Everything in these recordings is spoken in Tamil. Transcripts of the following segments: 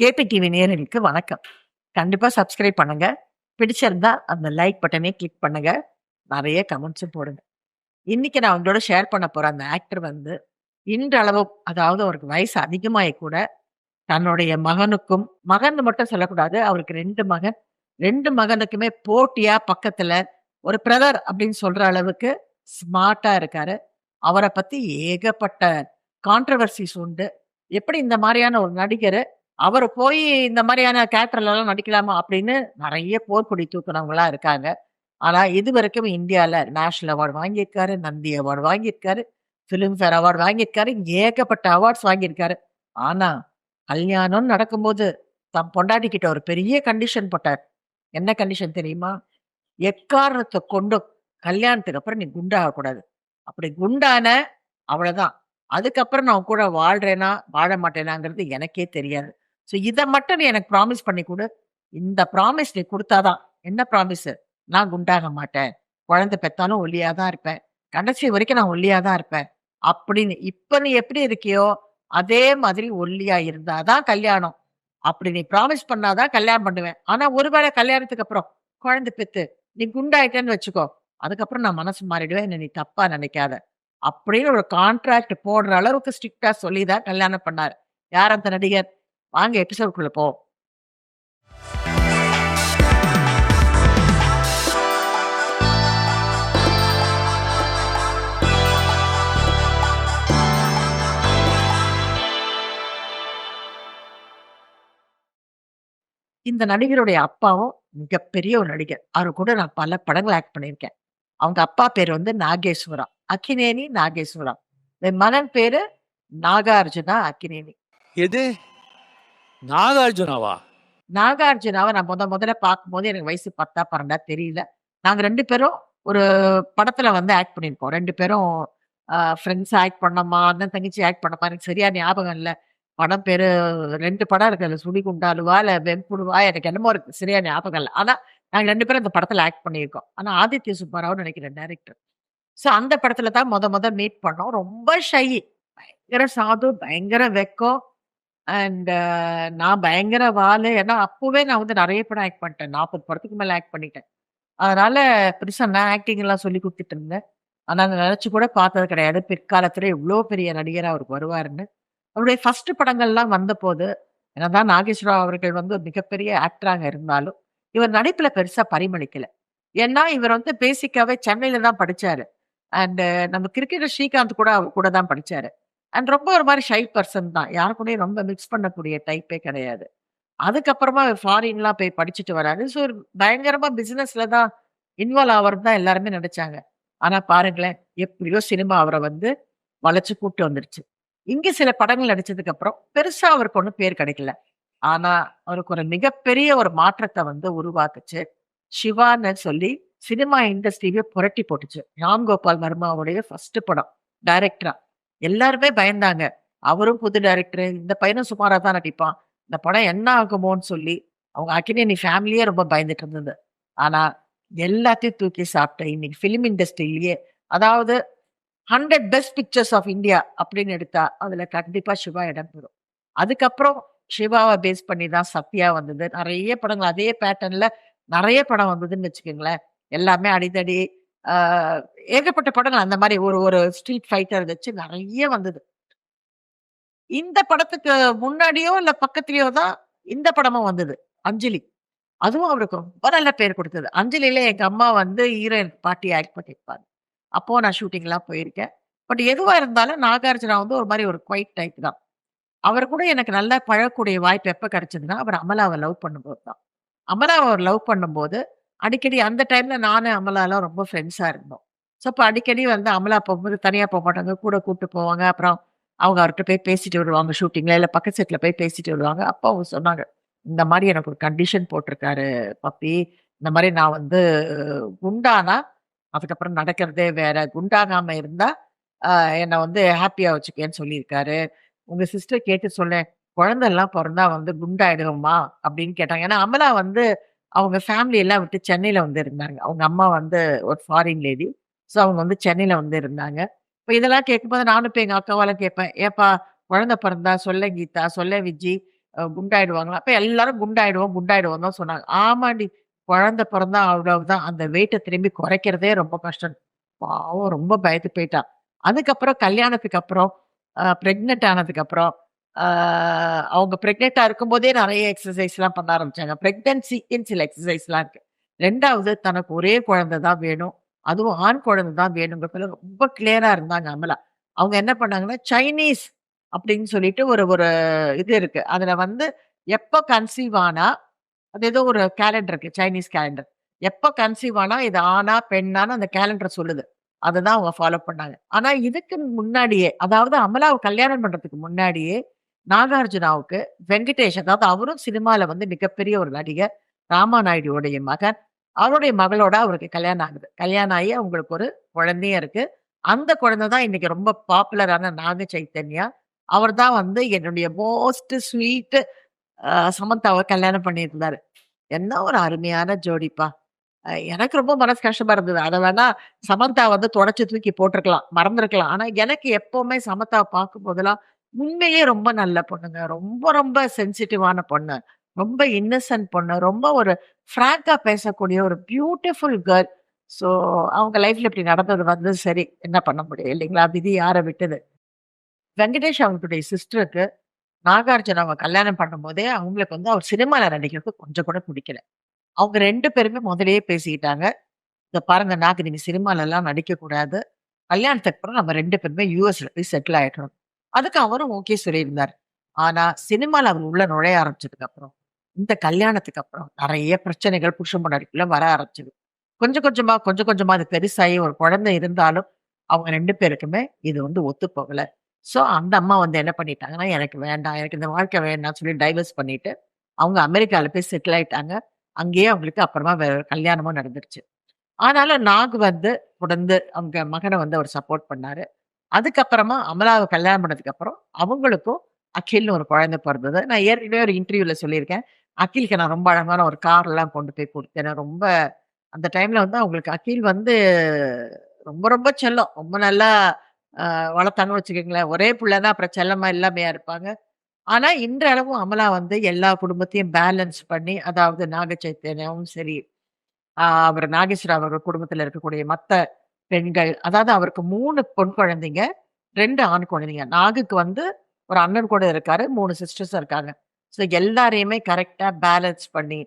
கேபி டிவி நேரலுக்கு வணக்கம். கண்டிப்பா சப்ஸ்கிரைப் பண்ணுங்க. பிடிச்சிருந்தா அந்த லைக் பட்டனே கிளிக் பண்ணுங்க. நிறைய கமெண்ட்ஸும் போடுங்க. இன்னைக்கு நான் உங்களோட ஷேர் பண்ண போற அந்த ஆக்டர் வந்து, இன்றளவு அதாவது அவருக்கு வயசு அதிகமாகி கூட, தன்னுடைய மகனுக்கும் மகன் மட்டும் சொல்லக்கூடாது. அவருக்கு ரெண்டு மகன். ரெண்டு மகனுக்குமே போட்டியா பக்கத்துல ஒரு பிரதர் அப்படின்னு சொல்ற அளவுக்கு ஸ்மார்ட்டா இருக்காரு. அவரை பத்தி ஏகப்பட்ட கான்ட்ரவர்சிஸ் உண்டு. எப்படி இந்த மாதிரியான ஒரு நடிகர் அவர் போய் இந்த மாதிரியான கேரக்டர்லலாம் நடிக்கலாமா? அப்படின்னு நிறைய போர்க்கொடி தூக்குனவங்களா இருக்காங்க. ஆனா இதுவரைக்கும் இந்தியால நேஷனல் அவார்ட் வாங்கியிருக்காரு, நந்தி அவார்டு வாங்கியிருக்காரு, ஃபிலிம்ஃபேர் அவார்டு வாங்கியிருக்காரு, ஏகப்பட்ட அவார்ட்ஸ் வாங்கியிருக்காரு. ஆனா, கல்யாணம்னு நடக்கும்போது, தம் பொண்டாட்டிக்கிட்ட ஒரு பெரிய கண்டிஷன் போட்டார். என்ன கண்டிஷன் தெரியுமா? எக்காரணத்தை கொண்டும் கல்யாணத்துக்கு அப்புறம் நீ குண்டாகக்கூடாது. அப்படி குண்டான அவ்வளதான். அதுக்கப்புறம் நான் கூட வாழ்றேனா, வாழ மாட்டேனாங்கிறது எனக்கே தெரியாது. ஸோ இதை மட்டும் நீ எனக்கு ப்ராமிஸ் பண்ணி கொடு இந்த ப்ராமிஸ் நீ கொடுத்தாதான் என்ன ப்ராமிஸ் நான் குண்டாக மாட்டேன். குழந்தை பெத்தாலும் ஒல்லியாக தான் இருப்பேன். கடைசி வரைக்கும் நான் ஒல்லியாக தான் இருப்பேன். அப்படின்னு இப்போ நீ எப்படி இருக்கியோ, அதே மாதிரி ஒல்லியா இருந்தால் தான் கல்யாணம். அப்படி நீ ப்ராமிஸ் பண்ணாதான் கல்யாணம் பண்ணுவேன். ஆனா ஒருவேளை கல்யாணத்துக்கு அப்புறம் குழந்தை பெத்து, நீ குண்டாயிட்டேன்னு வச்சுக்கோ. அதுக்கப்புறம் நான் மனசு மாறிடுவேன். என்ன நீ தப்பா நினைக்காத அப்படின்னு ஒரு கான்ட்ராக்ட் போடுற அளவுக்கு ஸ்ட்ரிக்டா சொல்லி தான் கல்யாணம் பண்ணார் யார் அந்த நடிகர்? வாங்க எபிசோட்குள்ள போ இந்த நடிகருடைய அப்பாவும் மிகப்பெரிய ஒரு நடிகர். அவரு கூட நான் பல படங்கள் ஆக்ட் பண்ணியிருக்கேன். அவங்க அப்பா பேர் வந்து நாகேஸ்வரா. அக்கினேனி நாகேஸ்வரா. என் மகன் பேரு நாகார்ஜுனா அக்கினேனி. எது? நாகார்ஜுனாவா? நாகார்ஜுனாவை நான் மொத முதல்ல பார்க்கும்போது எனக்கு வயசு 10ஆ 12ஆ தெரியல. நாங்க ரெண்டு பேரும் ஒரு படத்துல வந்து ஆக்ட் பண்ணியிருக்கோம். ரெண்டு பேரும் ஃப்ரெண்ட்ஸ் ஆக்ட் பண்ணோமா, அண்ணன் தங்கச்சி ஆக்ட் பண்ணமா எனக்கு சரியா ஞாபகம் இல்லை படம் பேரு ரெண்டு படம் இருக்கு. அதுல சுடிகுண்டாலுவா, இல்ல வெம்புடுவா எனக்கு என்னமோ இருக்கு. சரியா ஞாபகம் இல்லை ஆனா நாங்க ரெண்டு பேரும் அந்த படத்துல ஆக்ட் பண்ணியிருக்கோம். ஆனா ஆதித்ய சுப்பராவ்னு நினைக்கிறேன் டேரக்டர் ஸோ அந்த படத்துல தான் முத முத மீட் பண்ணோம். ரொம்ப ஷை. பயங்கர சாது, பயங்கர வெக்கம். அண்ட் நான் பயங்கர வாலு. ஏன்னா அப்பவே நான் வந்து நெறைய படம் ஆக்ட் பண்ணிட்டேன். 40 படத்துக்கு மேல ஆக்ட் பண்ணிட்டேன். அதனால பெருசா நான் ஆக்டிங்லாம் சொல்லிக் குடுத்துட்டு இருந்தேன். ஆனா நான் நெனச்சு கூட பார்த்தது கிடையாது. பிற்காலத்துல இவ்வளோ பெரிய நடிகரா அவரு வருவாருன்னு. அவருடைய ஃபர்ஸ்ட் படங்கள்லாம் வந்தபோது, என்னதான் நாகேஸ்வரா அவர்கள் வந்து ஒரு மிகப்பெரிய ஆக்டராக இருந்தாலும், இவர் நடிப்புல பெருசா பரிமளிக்கல. ஏன்னா இவர் வந்து பேசிக்காவே சென்னையில தான் படிச்சாரு. அண்ட் நம்ம கிரிக்கெட்டர் ஸ்ரீகாந்த் கூட அவர் கூட தான் படிச்சாரு. அண்ட் ரொம்ப ஒரு மாதிரி ஷை பர்சன் தான். யாரு ரொம்ப மிக்ஸ் பண்ணக்கூடிய டைப்பே கிடையாது. அதுக்கப்புறமா ஃபாரின்லாம் போய் படிச்சுட்டு வராரு. ஸோ பயங்கரமா பிசினஸ்ல தான் இன்வால்வ் ஆகிறது தான் எல்லாருமே நினைச்சாங்க ஆனா பாருங்களேன், எப்படியோ சினிமா அவரை வந்து வளைச்சு கூப்பிட்டு வந்துருச்சு. இங்க சில படங்கள் நடிச்சதுக்கு அப்புறம் பெருசா அவருக்கு ஒன்றும் பேர் கிடைக்கல. ஆனா அவருக்கு ஒரு மிகப்பெரிய ஒரு மாற்றத்தை வந்து உருவாக்குச்சு. சிவான்னு சொல்லி சினிமா இண்டஸ்ட்ரியவே புரட்டி போட்டுச்சு. ராம் கோபால் வர்மாவுடைய ஃபர்ஸ்ட் படம் டைரக்டரா. எல்லாருமே பயந்தாங்க. அவரும் புது டைரக்டர் இந்த பையனும் சுமாராக தான் நடிப்பான். இந்த படம் என்ன ஆகுமோன்னு சொல்லி, அவங்க அக்கினி ஃபேமிலியே ரொம்ப பயந்துட்டு இருந்தது. ஆனால் எல்லாத்தையும் தூக்கி சாப்பிட்டேன் இன்னைக்கு ஃபிலிம் இண்டஸ்ட்ரியிலேயே அதாவது 100 பெஸ்ட் பிக்சர்ஸ் ஆஃப் இந்தியா அப்படின்னு எடுத்தா, அதில் கண்டிப்பாக சிவா இடம் பெறும். அதுக்கப்புறம் சிவாவை பேஸ் பண்ணி தான் சத்யா வந்தது. நிறைய படங்கள் அதே பேட்டர்னில் நிறைய படம் வந்ததுன்னு வச்சுக்கோங்களேன் எல்லாமே அடிதடி, ஏகப்பட்ட படங்கள் அந்த மாதிரி ஒரு ஒரு ஸ்ட்ரீட் ஃபைட்டர் வச்சு நிறைய வந்தது. இந்த படத்துக்கு முன்னாடியோ, இல்ல பக்கத்துலயோ தான் இந்த படமும் வந்தது. அஞ்சலி. அதுவும் அவருக்கு ரொம்ப நல்ல பேர் கொடுத்தது அஞ்சலியில எங்க அம்மா வந்து ஹீரோயின் பாட்டி ஆக்ட் பண்ணியிருப்பாங்க. அப்போ நான் ஷூட்டிங்லாம் போயிருக்கேன். பட் எதுவா இருந்தாலும் நாகார்ஜுனா வந்து ஒரு மாதிரி ஒரு குவைட் டைப் தான். அவர் கூட எனக்கு நல்லா பழகக்கூடிய வாய்ப்பு எப்போ கிடைச்சதுன்னா, அவர் அமலாவை லவ் பண்ணும்போது தான். அமலாவை அவர் லவ் பண்ணும்போது, அடிக்கடி அந்த டைம்ல நானு, அமலாலாம் ரொம்ப ஃப்ரெண்ட்ஸா இருந்தோம். ஸோ அப்ப அடிக்கடி வந்து அமலா போகும்போது தனியா போமாட்டாங்க. கூட கூட்டு போவாங்க. அப்புறம் அவங்க அவர்ட்ட போய் பேசிட்டு வருவாங்க ஷூட்டிங்ல. இல்ல பக்கத்து செட்ல போய் பேசிட்டு வருவாங்க. அப்ப அவங்க சொன்னாங்க. இந்த மாரி எனக்கு ஒரு கண்டிஷன் போட்டிருக்காரு பப்பி. இந்த மாரி நான் வந்து குண்டானா, அதுக்கப்புறம் நடக்கிறதே வேற. குண்டாகாம இருந்தா, அ என்ன வந்து ஹேப்பியா வச்சுக்கேன்னு சொல்லியிருக்காரு. உங்க சிஸ்டர் கேட்டு சொல்லேன். குழந்தைலாம் பொறந்தா வந்து குண்டாயிடுவோமா? அப்படின்னு கேட்டாங்க. ஏன்னா அமலா வந்து அவங்க ஃபேமிலி எல்லாம் விட்டு சென்னையில் வந்து இருந்தாங்க. அவங்க அம்மா வந்து ஒரு ஃபாரின் லேடி. ஸோ அவங்க வந்து சென்னையில் வந்து இருந்தாங்க. இப்போ இதெல்லாம் கேட்கும்போது நானும் இப்போ எங்கள் அக்காவெல்லாம் கேட்பேன். "ஏப்பா குழந்தை பிறந்தா சொல்ல கீதா, சொல்ல விஜி. குண்டாயிடுவாங்களா? அப்போ எல்லாரும் குண்டாயிடுவோம், குண்டாயிடுவோம் தான் சொன்னாங்க. ஆமாண்டி. குழந்தை பிறந்தா அவ்வளவுதான். அந்த வெயிட்டை திரும்பி குறைக்கிறதே ரொம்ப கஷ்டம். பாவம் ரொம்ப பயத்து போயிட்டான் அதுக்கப்புறம் கல்யாணத்துக்கு அப்புறம், ப்ரெக்னென்ட் ஆனதுக்கப்புறம், அவங்க பிரெக்னன்ட்டா இருக்கும்போதே நிறைய எக்ஸசைஸ்லாம் பண்ண ஆரம்பிச்சாங்க. பிரெக்னன்சிக்குன்னு சில எக்ஸசைஸ்லாம் இருக்கு. ரெண்டாவது தனக்கு ஒரே குழந்தை தான் வேணும். அதுவும் ஆண் குழந்தை தான் வேணுங்கிறதுல ரொம்ப கிளியரா இருந்தாங்க அமலா. அவங்க என்ன பண்ணாங்கன்னா, சைனீஸ் அப்படின்னு சொல்லிட்டு ஒரு ஒரு இது இருக்கு. அதுல வந்து எப்போ கன்சீவ் ஆனா, அது ஏதோ ஒரு கேலண்டர் இருக்கு. Chinese calendar. எப்போ கன்சீவ் ஆனா இது ஆனா பெண்ணான்னு அந்த கேலண்டர் சொல்லுது. அததான் அவங்க ஃபாலோ பண்ணாங்க. ஆனா இதுக்கு முன்னாடியே, அதாவது அமலாவை கல்யாணம் பண்றதுக்கு முன்னாடியே, நாகார்ஜுனாவுக்கு வெங்கடேஷ் அதாவது அவரும் சினிமாவில் வந்து மிகப்பெரிய ஒரு நடிகர். ராமாநாயுடுவுடைய மகன். அவருடைய மகளோட அவருக்கு கல்யாணம் ஆகுது. கல்யாணம் ஆகி அவங்களுக்கு ஒரு குழந்தையும் இருக்கு. அந்த குழந்தை தான் இன்னைக்கு ரொம்ப பாப்புலரான நாக சைத்தன்யா. அவர் தான் வந்து என்னுடைய மோஸ்ட் ஸ்வீட்டு சமந்தாவை கல்யாணம் பண்ணியிருந்தாரு. என்ன ஒரு அருமையான ஜோடிப்பா! எனக்கு ரொம்ப மனசு கஷ்டமா இருந்தது. அதை வேணா சமந்தா வந்து தொடச்சி தூக்கி போட்டிருக்கலாம் மறந்துருக்கலாம் ஆனா எனக்கு எப்பவுமே பார்க்கும் போதெல்லாம் உண்மையே ரொம்ப நல்ல பொண்ணுங்க. ரொம்ப ரொம்ப சென்சிட்டிவான பொண்ணு. ரொம்ப இன்னசென்ட் பொண்ணு. ரொம்ப ஒரு ஃப்ராங்காக பேசக்கூடிய ஒரு பியூட்டிஃபுல் கேர்ள். ஸோ அவங்க லைஃப்ல இப்படி நடந்தது வந்து சரி. என்ன பண்ண முடியும் இல்லைங்களா? விதி யார விட்டது. வெங்கடேஷ் அவங்களுடைய சிஸ்டருக்கு நாகார்ஜுனாவ கல்யாணம் பண்ணும்போதே, அவங்களுக்கு வந்து அவர் சினிமால நடிக்கிறது கொஞ்சம் கூட பிடிக்கல அவங்க 2 பேருமே முதல்லயே பேசிக்கிட்டாங்க. "இத பாருங்க நாகு நீங்க சினிமாலலாம் நடிக்கக்கூடாது. கல்யாணத்துக்கு அப்புறம் நம்ம 2 பேருமே யுஎஸ்ல போய் செட்டில் ஆயிடணும்." அதுக்கு அவரும் ஓகே சொல்லியிருந்தார் ஆனா சினிமால அவர் உள்ள நுழைய ஆரம்பிச்சதுக்கு அப்புறம், இந்த கல்யாணத்துக்கு அப்புறம் நிறைய பிரச்சனைகள் புருஷன் பொண்டாட்டிக்குள்ள வர ஆரம்பிச்சது. கொஞ்சம் கொஞ்சமா, கொஞ்சம் கொஞ்சமா அது பெருசாகி ஒரு குழந்தை இருந்தாலும், அவங்க ரெண்டு பேருக்குமே இது வந்து ஒத்து போகல. ஸோ அந்த அம்மா வந்து என்ன பண்ணிட்டாங்கன்னா, எனக்கு வேண்டாம். எனக்கு இந்த வாழ்க்கை வேண்டாம்னு சொல்லி டைவர்ஸ் பண்ணிட்டு, அவங்க அமெரிக்காவில் போய் செட்டில் ஆயிட்டாங்க. அங்கேயே அவங்களுக்கு அப்புறமா வேற கல்யாணமும் நடந்துருச்சு. ஆனாலும் நாக் வந்து தொடர்ந்து அவங்க மகனை வந்து அவர் சப்போர்ட் பண்ணாரு. அதுக்கப்புறமா அமலாவை கல்யாணம் பண்ணதுக்கு அப்புறம், அவங்களுக்கும் அகில்னு ஒரு குழந்தை பிறந்தது நான் ஏற்கனவே ஒரு இன்டர்வியூல சொல்லியிருக்கேன். அகிலுக்கு நான் ரொம்ப அழகான ஒரு கார்லாம் கொண்டு போய் கொடுத்தேன் ரொம்ப அந்த டைம்ல வந்து அவங்களுக்கு அகில் வந்து ரொம்ப ரொம்ப செல்லம். ரொம்ப நல்லா அ வளர்த்தாங்கன்னு வச்சுக்கோங்களேன். ஒரே பிள்ளைதான் தான் அப்புறம் செல்லமா இல்லாமையா இருப்பாங்க. ஆனா இன்றளவும் அமலா வந்து எல்லா குடும்பத்தையும் பேலன்ஸ் பண்ணி, அதாவது நாக சைத்தன்யாவும் சரி, அவர் நாகேஸ்வரா அவர்கள் குடும்பத்தில் இருக்கக்கூடிய மற்ற பெண்கள், அதாவது அவருக்கு மூணு பொன் குழந்தைங்க, ரெண்டு ஆண் குழந்தைங்க. நாகுக்கு வந்து ஒரு அண்ணன் கூட இருக்காரு. மூணு சிஸ்டர்ஸ் இருக்காங்க. ஸோ எல்லாரையுமே கரெக்டாக பேலன்ஸ் பண்ணி,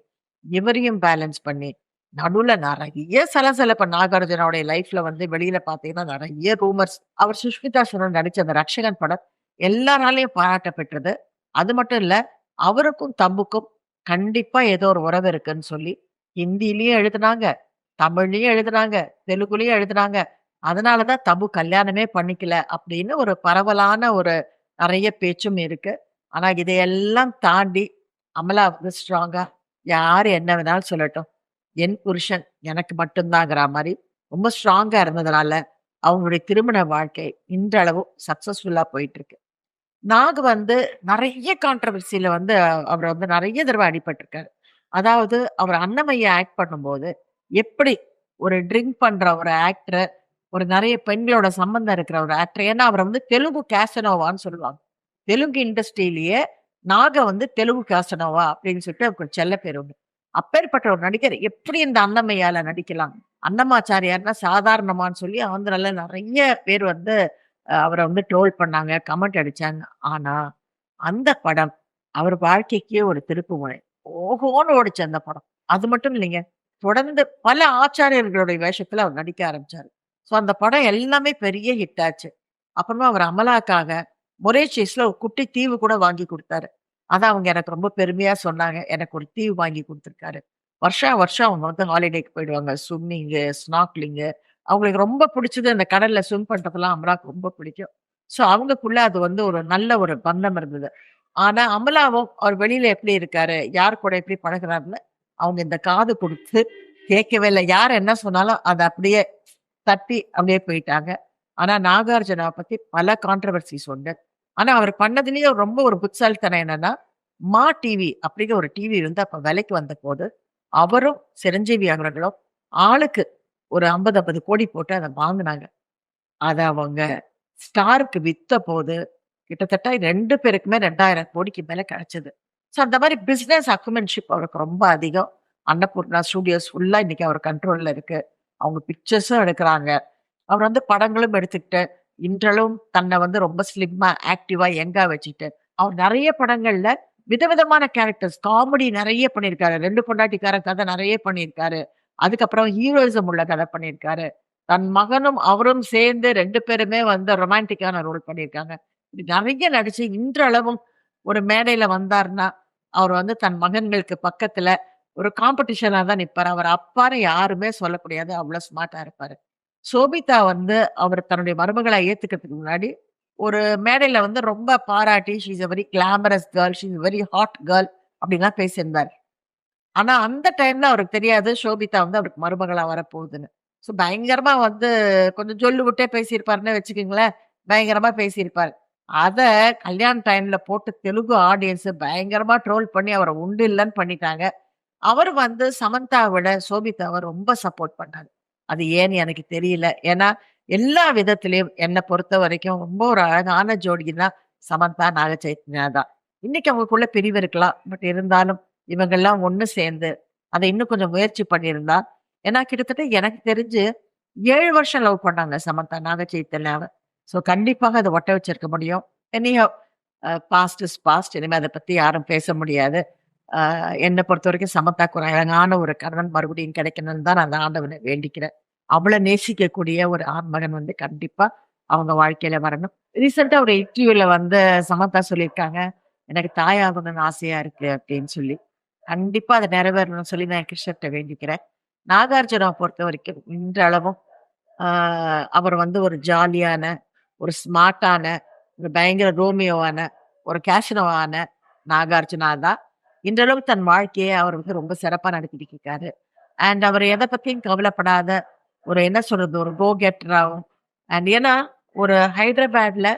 இவரையும் பேலன்ஸ் பண்ணி, நடுவுல நெறைய இப்போ நாகார்ஜுனாவுடைய லைஃப்ல வந்து வெளியில பார்த்தீங்கன்னா, நிறைய ரூமர்ஸ். அவர் சுஷ்மிதா சென் நடிச்ச அந்த ரட்சகன் படம் எல்லாராலையும் பாராட்ட பெற்றது. அது மட்டும் இல்லை அவருக்கும் தம்புக்கும் கண்டிப்பா ஏதோ ஒரு உறவு இருக்குன்னு சொல்லி, ஹிந்திலயும் எழுதுனாங்க, தமிழ்லையும் எழுதுறாங்க தெலுங்குலையும் எழுதுறாங்க அதனால தான் தபு கல்யாணமே பண்ணிக்கல அப்படின்னு ஒரு பரவலான ஒரு நிறைய பேச்சும் இருக்கு. ஆனா இதையெல்லாம் தாண்டி அமலா வந்து ஸ்ட்ராங்கா யார் என்ன வேணாலும் சொல்லட்டும். என் புருஷன் எனக்கு மட்டும்தாங்கிற மாதிரி ரொம்ப ஸ்ட்ராங்கா இருந்ததுனால, அவங்களுடைய திருமண வாழ்க்கை இன்றளவும் சக்சஸ்ஃபுல்லா போயிட்டுருக்கு. நாக் வந்து நிறைய கான்ட்ரோவர்சில வந்து அவரை வந்து நிறைய தடவை அடிபட்டிருக்காரு அதாவது அவர் அன்னமையை ஆக்ட் பண்ணும்போது, எப்படி ஒரு ட்ரிங்க் பண்ற ஒரு ஆக்டர் ஒரு நிறைய பெண்களோட சம்பந்தம் இருக்கிற ஒரு ஆக்டர் ஏன்னா அவரை வந்து தெலுங்கு கேசனோவான்னு சொல்லுவாங்க. தெலுங்கு இண்டஸ்ட்ரியிலேயே நாக வந்து தெலுங்கு கேசனோவா அப்படின்னு சொல்லிட்டு அவருக்கு ஒரு செல்ல பேர் உண்டு. அப்பேற்பட்ட ஒரு நடிகர் எப்படி இந்த அன்னமையால நடிக்கலாம்? அன்னமாச்சாரியார்னா சாதாரணமான்னு சொல்லி ஆந்திரால நிறைய பேர் வந்து அவரை வந்து ட்ரோல் பண்ணாங்க, கமெண்ட் அடிச்சாங்க. ஆனா, அந்த படம் அவர் வாழ்க்கைக்கே ஒரு திருப்புமுனை. ஓஹோன்னு ஓடிச்சு அந்த படம். அது மட்டும் இல்லைங்க. தொடர்ந்து பல ஆச்சாரியர்களுடைய வேஷத்துல அவர் நடிக்க ஆரம்பிச்சாரு. ஸோ அந்த படம் எல்லாமே பெரிய ஹிட் ஆச்சு. அப்புறமா அவர் அமலாக்காக மொரீஷியஸ்ல ஒரு குட்டி தீவு கூட வாங்கி கொடுத்தாரு அதை அவங்க எனக்கு ரொம்ப பெருமையா சொன்னாங்க. எனக்கு ஒரு தீவு வாங்கி கொடுத்துருக்காரு வருஷா வருஷம் அவங்க வந்து ஹாலிடேக்கு போயிடுவாங்க. ஸ்விம்மிங்கு, ஸ்நாக்லிங்கு அவங்களுக்கு ரொம்ப பிடிச்சது அந்த கடல்ல ஸ்விம் பண்றதெல்லாம் அமலாக்கு ரொம்ப பிடிக்கும். ஸோ அவங்களுக்குள்ள அது வந்து ஒரு நல்ல ஒரு பந்தம் இருந்தது. ஆனா அமலாவும் அவர் வெளியில எப்படி இருக்காரு? யார் கூட எப்படி பழகுறாருன்னு, அவங்க இந்த காது கொடுத்து கேட்கவே இல்லை யார் என்ன சொன்னாலும் அதை அப்படியே தட்டி அப்படியே போயிட்டாங்க. ஆனா நாகார்ஜுனாவ பத்தி பல கான்ட்ரோவர்சிஸ் உண்டு. ஆனா அவர் பண்ணதுலயே ரொம்ப ஒரு புத்திசாலித்தனம் என்னன்னா, மா டிவி அப்படிங்கிற ஒரு டிவி வந்து அப்ப விலைக்கு வந்த போது அவரும் சிரஞ்சீவி அவர்களும் ஆளுக்கு ஒரு 50, 50 கோடி போட்டு அதை வாங்கினாங்க அதை அவங்க ஸ்டாருக்கு வித்தபோது, கிட்டத்தட்ட ரெண்டு பேருக்குமே 2000 கோடிக்கு மேல கிடைச்சது. ஸோ அந்த மாதிரி பிஸ்னஸ் அக்குமென்ஷிப் அவருக்கு ரொம்ப அதிகம். அன்னபூர்ணா ஸ்டூடியோஸ் ஃபுல்லாக இன்றைக்கி அவர் கண்ட்ரோலில் இருக்குது அவங்க பிக்சர்ஸும் எடுக்கிறாங்க அவர் வந்து படங்களும் எடுத்துக்கிட்டு, இன்றளவும் தன்னை வந்து ரொம்ப ஸ்லிம்மாக ஆக்டிவாக எங்காக வச்சுக்கிட்டு, அவர் நிறைய படங்களில் விதவிதமான கேரக்டர்ஸ் காமெடி நிறைய பண்ணியிருக்காரு. ரெண்டு பொண்டாட்டிக்கார கதை நிறைய பண்ணியிருக்காரு. அதுக்கப்புறம் ஹீரோயிசம் உள்ள கதை பண்ணியிருக்காரு. தன் மகனும் அவரும் சேர்ந்து ரெண்டு பேருமே வந்து ரொமான்டிக்கான ரோல் பண்ணியிருக்காங்க. இது நிறைய நடிச்சு இன்றளவும் ஒரு மேடையில வந்தாருன்னா, அவர் வந்து தன் மகன்களுக்கு பக்கத்துல ஒரு காம்படிஷனா தான் நிற்பார் அவர் அப்பான்னு யாருமே சொல்லக்கூடியது அவ்வளவு அவ்வளோ ஸ்மார்ட்டா இருப்பாரு. சோபிதா வந்து அவர் தன்னுடைய மருமகளை ஏத்துக்கிறதுக்கு முன்னாடி, ஒரு மேடையில வந்து ரொம்ப பாராட்டி, she is a very glamorous girl. She is very hot girl" அப்படின்லாம் பேசியிருந்தார் ஆனா அந்த டைம்ல அவருக்கு தெரியாது, சோபிதா வந்து அவருக்கு மருமகளா வரப்போகுதுன்னு. ஸோ பயங்கரமா வந்து கொஞ்சம் ஜொல்லு விட்டே பேசியிருப்பாருன்னு வச்சுக்கோங்களேன் பயங்கரமா பேசியிருப்பாரு. அதை கல்யாண டைம்ல போட்டு தெலுங்கு ஆடியன்ஸ் பயங்கரமா ட்ரோல் பண்ணி அவரை உண்டு இல்லைன்னு பண்ணிட்டாங்க. அவர் வந்து சமந்தாவை விட ரொம்ப சப்போர்ட் பண்ணாரு. அது ஏன்னு எனக்கு தெரியல. ஏன்னா, எல்லா விதத்துலேயும் என்னை பொறுத்த வரைக்கும் ரொம்ப ஒரு அழகான ஜோடினா சமந்தா, நாக சைத்தன்யா தான். இன்னைக்கு அவங்களுக்குள்ள பிரிவு இருக்கலாம். பட் இருந்தாலும் இவங்கெல்லாம் ஒன்று சேர்ந்து, அதை இன்னும் கொஞ்சம் முயற்சி பண்ணியிருந்தா ஏன்னா கிட்டத்தட்ட எனக்கு தெரிஞ்சு ஏழு வருஷம் லவ் பண்ணாங்க சமந்தா, நாக ஸோ கண்டிப்பாக அதை ஒட்ட வச்சிருக்க முடியும். Anyhow past is past. இனிமேல் அதை பற்றி யாரும் பேச முடியாது. என்னை பொறுத்த வரைக்கும் சமந்தாக்கு ஒரு அழகான ஒரு கணவன் மறுபடியும் கிடைக்கணும்னு தான் நான் அந்த ஆண்டவனை வேண்டிக்கிறேன். அவளை நேசிக்கக்கூடிய ஒரு ஆண்மகன் வந்து கண்டிப்பாக அவங்க வாழ்க்கையில வரணும். ரீசெண்டாக ஒரு இன்டர்வியூல வந்து சமத்தா சொல்லியிருக்காங்க, "எனக்கு தாயாகணும்னு ஆசையா இருக்கு" அப்படின்னு சொல்லி. கண்டிப்பா அதை நிறைவேறணும்னு சொல்லி நான் கிருஷ்ணர்கிட்ட வேண்டிக்கிறேன். நாகார்ஜுனவை பொறுத்த வரைக்கும் இன்றளவும் அவர் வந்து ஒரு ஜாலியான, ஒரு ஸ்மார்ட்டான, ஒரு பயங்கர ரோமியோவான, ஒரு கேஷனோவான நாகார்ஜுனா தான். இன்றளவு தன் வாழ்க்கையை அவர் வந்து ரொம்ப சிறப்பாக நடத்திட்டு இருக்காரு. அண்ட் அவர் எதை பற்றியும் கவலைப்படாத, ஒரு என்ன சொல்றது, ஒரு கோ கெட்டராகவும் அண்ட் ஏன்னா, ஒரு ஹைதராபாத்ல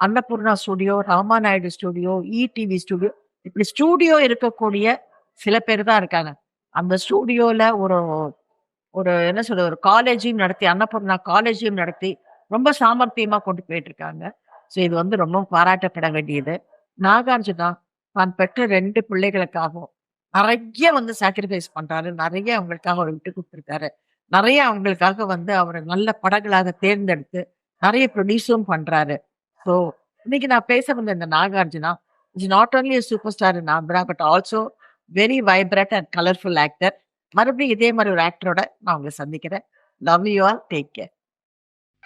Annapurna studio, Ramanaidu studio, ETV studio இப்படி ஸ்டுடியோ இருக்கக்கூடிய சில பேர் தான் இருக்காங்க. அந்த ஸ்டுடியோல ஒரு ஒரு என்ன சொல்றது, ஒரு காலேஜையும் நடத்தி அன்னபூர்ணா காலேஜையும் நடத்தி, ரொம்ப சாமர்த்தியமா கொண்டு போயிட்டு இருக்காங்க. ஸோ இது வந்து ரொம்பவும் பாராட்டப்பட வேண்டியது. நாகார்ஜுனா தான் பெற்ற ரெண்டு பிள்ளைகளுக்காகவும் நிறைய வந்து சாக்ரிஃபைஸ் பண்றாரு. நிறைய அவங்களுக்காக அவர் விட்டு கொடுத்துருக்காரு நிறைய அவங்களுக்காக வந்து அவர் நல்ல படங்களாக தேர்ந்தெடுத்து, நிறைய ப்ரொடியூஸும் பண்றாரு. ஸோ இன்னைக்கு நான் பேச வந்த இந்த Nagarjuna is not only super star in Andhra, but also very vibrant and colourful actor. மறுபடியும் இதே மாதிரி ஒரு ஆக்டரோட நான் உங்களை சந்திக்கிறேன். Love you all. Take care.